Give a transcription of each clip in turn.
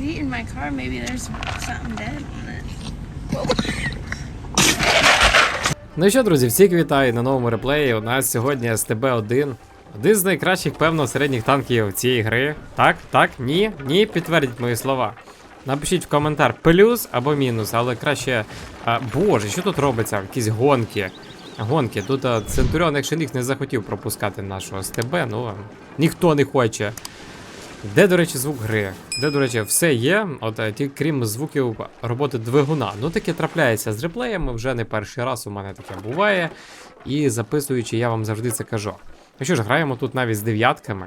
He's eating my car. Maybe there's something dead on it. Ну що, друзі, всіх вітаю на новому реплеї. У нас сьогодні СТБ-1. Один з найкращих, певно, середніх танків цієї гри. Так, так, ні, ні, підтвердіть мої слова. Напишіть в коментар плюс або мінус, але краще. А, боже, що тут робиться? Якісь гонки. Гонки. Тут а, Центуріон Екшенік не захотів пропускати нашого СТБ, ну ніхто не хоче. Де, до речі, звук гри? Де, до речі, все є, от е, тільки крім звуків роботи двигуна. Ну таке трапляється з реплеями, вже не перший раз у мене таке буває. І записуючи, я вам завжди це кажу. Ну що ж, граємо тут навіть з дев'ятками.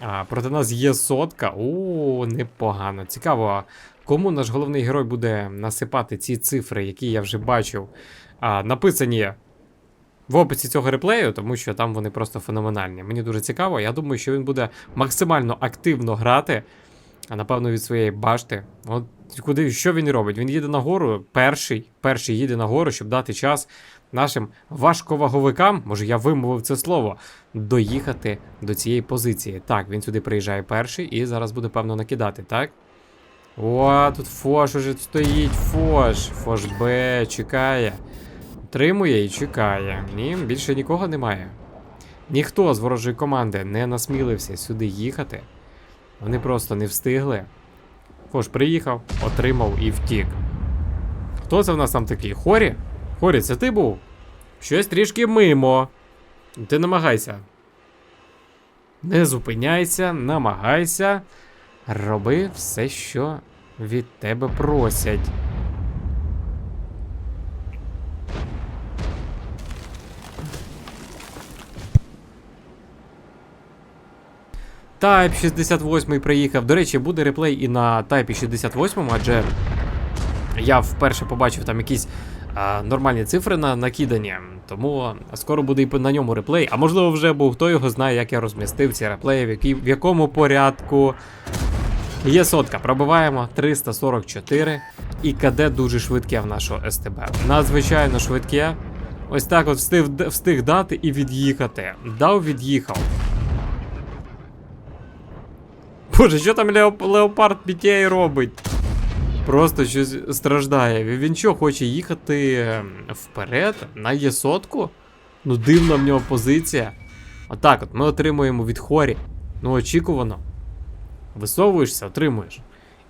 А, проти нас є сотка. О, непогано. Цікаво, кому наш головний герой буде насипати ці цифри, які я вже бачив, а, написані в описі цього реплею, тому що там вони просто феноменальні. Мені дуже цікаво. Я думаю, що він буде максимально активно грати, а напевно від своєї башти. От куди що він робить? Він їде нагору, перший, перший їде нагору, щоб дати час нашим важковаговикам, може я вимовив це слово, доїхати до цієї позиції. Так, він сюди приїжджає перший і зараз буде певно накидати, так? О, тут Фош уже стоїть, Фош. Фош Б чекає. Тримує і чекає. Ні, більше нікого немає. Ніхто з ворожої команди не насмілився сюди їхати. Вони просто не встигли. Фош приїхав, отримав і втік. Хто це в нас там такий? Хорі? Хорі, це ти був? Щось трішки мимо. Ти намагайся. Не зупиняйся, намагайся. Роби все, що від тебе просять. Type 68 приїхав. До речі, буде реплей і на Type 68, адже я вперше побачив там якісь а, нормальні цифри на накидані. Тому скоро буде і на ньому реплей. А можливо вже був хто його знає, як я розмістив ці реплеї, в, якій, в якому порядку. Є сотка, пробиваємо 344. І КД дуже швидке в нашого СТБ. Надзвичайно швидке. Ось так от встиг, встиг дати і від'їхати. Дав, від'їхав. Боже, що там Леоп... Леопард Пітєй робить? Просто щось страждає. Він що, хоче їхати ем, вперед на є сотку? Ну, дивна в нього позиція. Отак от ми отримуємо від хорі. Ну, очікувано. Висовуєшся, отримуєш.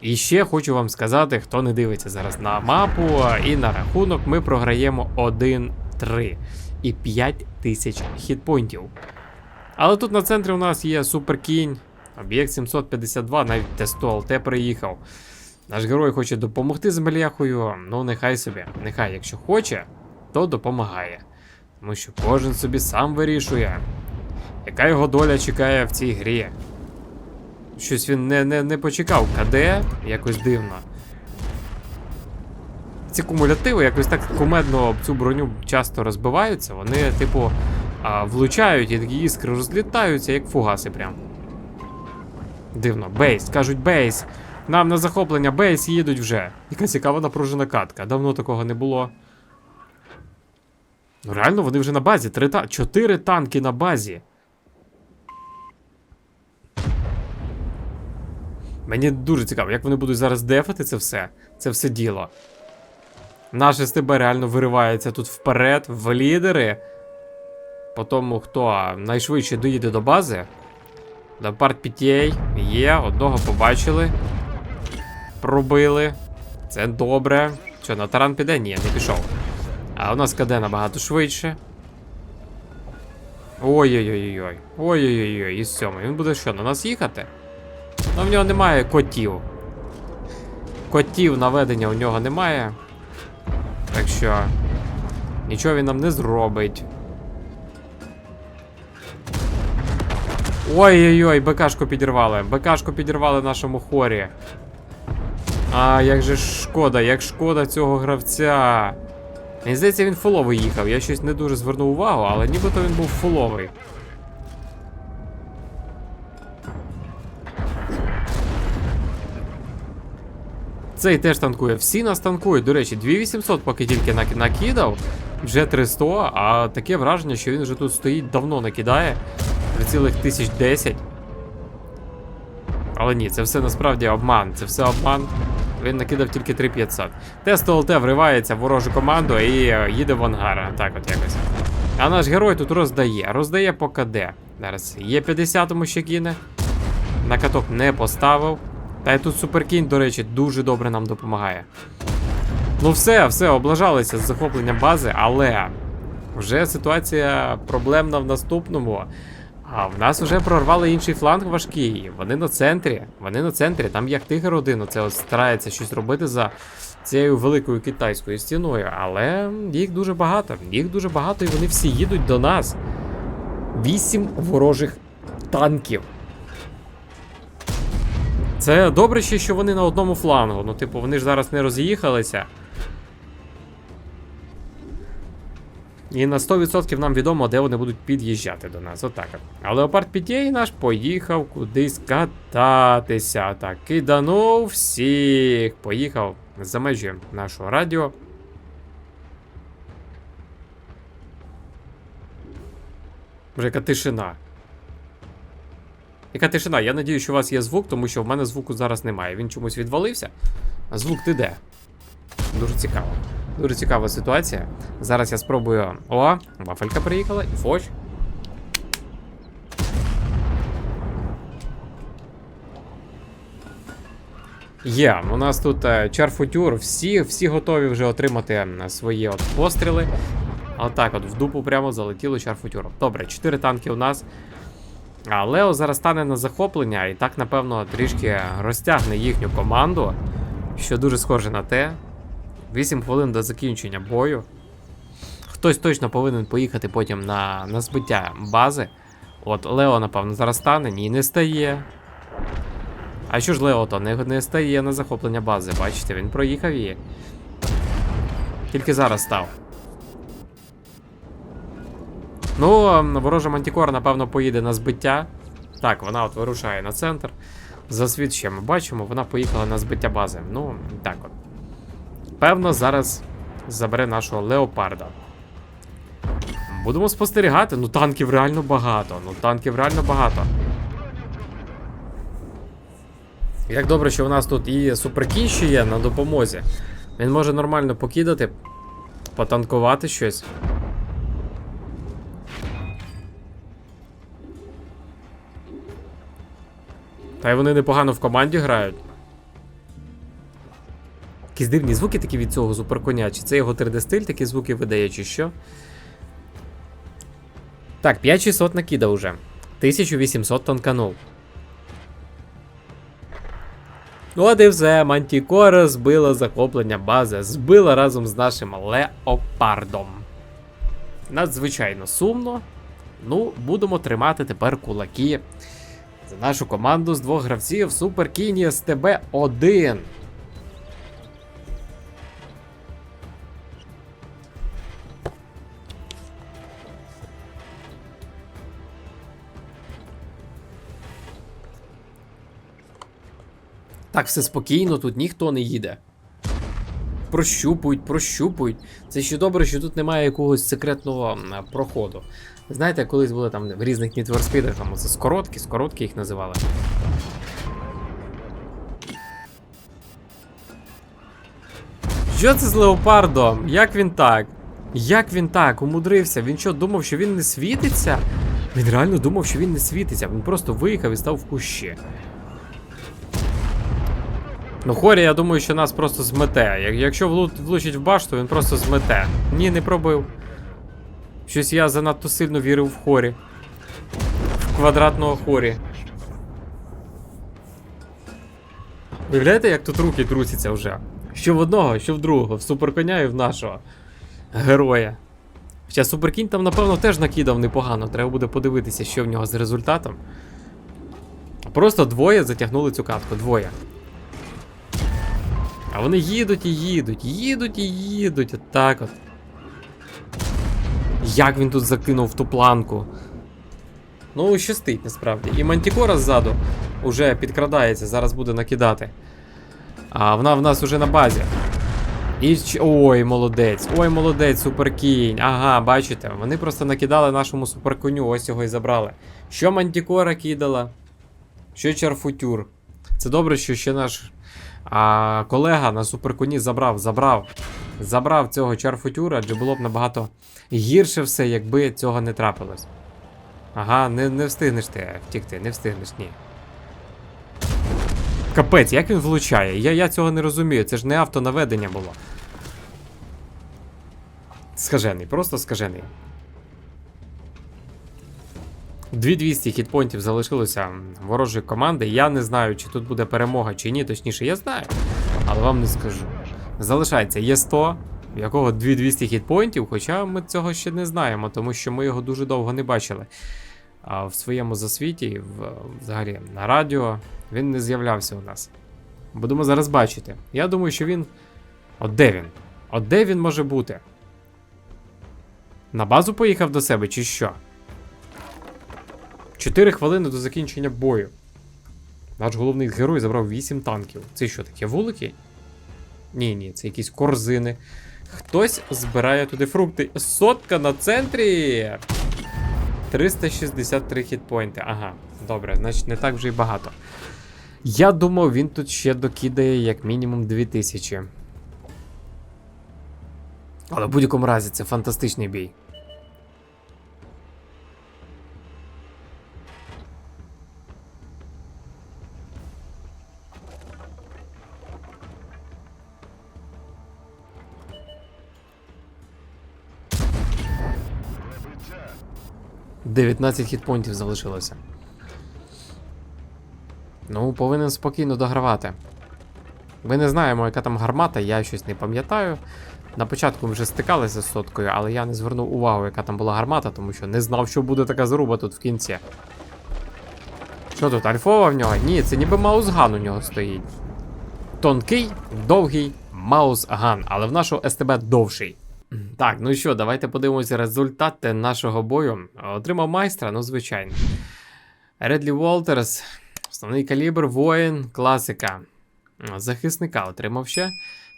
І ще хочу вам сказати, хто не дивиться зараз на мапу і на рахунок, ми програємо 1-3 і 5 тисяч хітпойнтів. Але тут на центрі у нас є суперкінь, об'єкт 752, навіть Т100 ЛТ приїхав. Наш герой хоче допомогти з меляхою, ну нехай собі. Нехай, якщо хоче, то допомагає. Тому що кожен собі сам вирішує, яка його доля чекає в цій грі. Щось він не не, не почекав КД, якось дивно. Ці кумулятиви якось так кумедно цю броню часто розбиваються, вони, типу, влучають і такі іскри розлітаються, як фугаси прям. Дивно, бейс, кажуть бейс. Нам на захоплення бейс їдуть вже. Яка цікава напружена катка. Давно такого не було. Ну реально, вони вже на базі. Три та... Чотири танки на базі. Мені дуже цікаво, як вони будуть зараз дефати це все. Це все діло. Наш СТБ реально виривається тут вперед, в лідери. По тому, хто найшвидше доїде до бази. Леопард Пітєй є, одного побачили. Пробили. Це добре. Що, на таран піде? Ні, не пішов. А у нас КД набагато швидше. Ой-ой-ой-ой. Ой-ой-ой, із сьомий. Він буде що, на нас їхати? Ну, в нього немає котів. Котів наведення у нього немає. Так що. Нічого він нам не зробить. Ой-ой-ой, БКшку підірвали. БКшку підірвали нашому хорі. А, як же шкода, як шкода цього гравця. Мені здається, він фуловий їхав. Я щось не дуже звернув увагу, але нібито він був фуловий. Цей теж танкує. Всі нас танкують. До речі, 2800 поки тільки накидав, вже 300, а таке враження, що він вже тут стоїть, давно накидає. Цілих 1010. Але ні, це все насправді обман. Це все обман. Він накидав тільки 3500. Тест ОЛТ вривається в ворожу команду і е, їде в ангар. Так от якось. А наш герой тут роздає. Роздає по КД. Зараз є 50-му ще кине. На каток не поставив. Та й тут суперкінь, до речі, дуже добре нам допомагає. Ну все, все, облажалися з захопленням бази, але вже ситуація проблемна в наступному. А в нас вже прорвали інший фланг важкий. Вони на центрі. Вони на центрі. Там як тигр один, оце от старається щось робити за цією великою китайською стіною. Але їх дуже багато. Їх дуже багато, і вони всі їдуть до нас. Вісім ворожих танків. Це добре ще, що вони на одному флангу. Ну, типу, вони ж зараз не роз'їхалися. І на 100% нам відомо, де вони будуть під'їжджати до нас. Отак. от. А Леопард наш поїхав кудись кататися. Так, киданув всіх. Поїхав за межі нашого радіо. Вже яка тишина. Яка тишина? Я надію, що у вас є звук, тому що в мене звуку зараз немає. Він чомусь відвалився. А звук ти де? Дуже цікаво. Дуже цікава ситуація. Зараз я спробую. О, вафелька приїхала і фоч. Є, у нас тут е, чарфутюр, всі, всі готові вже отримати свої от постріли. Отак от в дупу прямо залетіло чарфутюром. Добре, 4 танки у нас. А Лео зараз стане на захоплення і так, напевно, трішки розтягне їхню команду, що дуже схоже на те. 8 хвилин до закінчення бою. Хтось точно повинен поїхати потім на, на збиття бази. От Лео, напевно, зараз стане, ні, не стає. А що ж Лео то не, не стає на захоплення бази, бачите, він проїхав її. Тільки зараз став. Ну, ворожа мантікора, напевно, поїде на збиття. Так, вона от вирушає на центр. За світ ще ми бачимо, вона поїхала на збиття бази. Ну, так от. Певно, зараз забере нашого леопарда. Будемо спостерігати. Ну, танків реально багато. Ну, танків реально багато. Як добре, що у нас тут і суперкій ще є на допомозі. Він може нормально покидати, потанкувати щось. Та й вони непогано в команді грають. Якісь дивні звуки такі від цього суперконя, чи це його 3D-стиль, такі звуки видає, чи що. Так, 5600 накида уже. 1800 тонканув. От і все, Мантікора збила захоплення бази, збила разом з нашим леопардом. Надзвичайно сумно. Ну, будемо тримати тепер кулаки за нашу команду з двох гравців Super Kinies TB1. Так, все спокійно, тут ніхто не їде. Прощупують, прощупують. Це ще добре, що тут немає якогось секретного проходу. Знаєте, колись були там в різних Need там це скоротки, скоротки їх називали. Що це з леопардом? Як він так? Як він так умудрився? Він що, думав, що він не світиться? Він реально думав, що він не світиться. Він просто виїхав і став в кущі. Ну, Хорі, я думаю, що нас просто змете. Якщо влучить в башту, він просто змете. Ні, не пробив. Щось я занадто сильно вірив в хорі. В квадратного хорі. Виглядаєте, як тут руки трусяться вже? Що в одного, що в другого, в суперконя і в нашого героя. Хоча суперкінь там, напевно, теж накидав непогано. Треба буде подивитися, що в нього з результатом. Просто двоє затягнули цю катку, двоє. А вони їдуть і їдуть, їдуть і їдуть. Отак от. Як він тут закинув ту планку. Ну, щастить насправді. І Мантікора ззаду уже підкрадається, зараз буде накидати. А вона в нас уже на базі. І Ой, молодець, ой, молодець, суперкінь. Ага, бачите, вони просто накидали нашому суперконю, ось його і забрали. Що Мантікора кидала? Що Чарфутюр? Це добре, що ще наш а, колега на суперконі забрав, забрав, забрав цього чарфутюра, адже було б набагато гірше все, якби цього не трапилось. Ага, не, не встигнеш ти втікти, не встигнеш, ні. Капець, як він влучає? Я, я цього не розумію, це ж не автонаведення було. Скажений, просто скажений. 2200 хітпонтів залишилося ворожої команди. Я не знаю, чи тут буде перемога, чи ні. Точніше, я знаю, але вам не скажу. Залишається Є100, в якого 2200 хітпойнтів, хоча ми цього ще не знаємо, тому що ми його дуже довго не бачили. А в своєму засвіті, в, взагалі на радіо, він не з'являвся у нас. Будемо зараз бачити. Я думаю, що він. От де він? От де він може бути? На базу поїхав до себе, чи що? 4 хвилини до закінчення бою. Наш головний герой забрав 8 танків. Це що таке, вулики? Ні, ні, це якісь корзини. Хтось збирає туди фрукти. Сотка на центрі. 363 хітпойнти. Ага, добре, значить не так вже й багато. Я думав, він тут ще докидає як мінімум 2000. Але в будь-якому разі це фантастичний бій. 19 хітпонтів залишилося. Ну, повинен спокійно догравати. Ми не знаємо, яка там гармата, я щось не пам'ятаю. На початку ми вже стикалися з соткою, але я не звернув увагу, яка там була гармата, тому що не знав, що буде така заруба тут в кінці. Що тут, альфова в нього? Ні, це ніби маузган у нього стоїть. Тонкий, довгий маузган, але в нашого СТБ довший. Так, ну що, давайте подивимося результати нашого бою. Отримав майстра, ну звичайно. Редлі Волтерс, основний калібр, воїн, класика. Захисника отримав ще.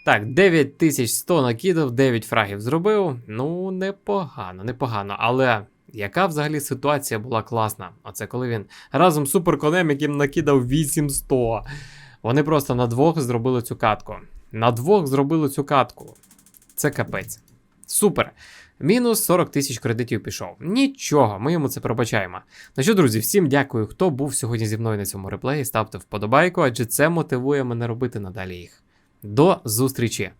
Так, 9100 накидав, 9 фрагів зробив. Ну, непогано, непогано. Але яка взагалі ситуація була класна? Оце коли він разом з суперконем, яким накидав 8100. Вони просто на двох зробили цю катку. На двох зробили цю катку. Це капець. Супер. Мінус 40 тисяч кредитів пішов. Нічого, ми йому це пробачаємо. Ну що, друзі, всім дякую, хто був сьогодні зі мною на цьому реплеї. Ставте вподобайку, адже це мотивує мене робити надалі їх. До зустрічі!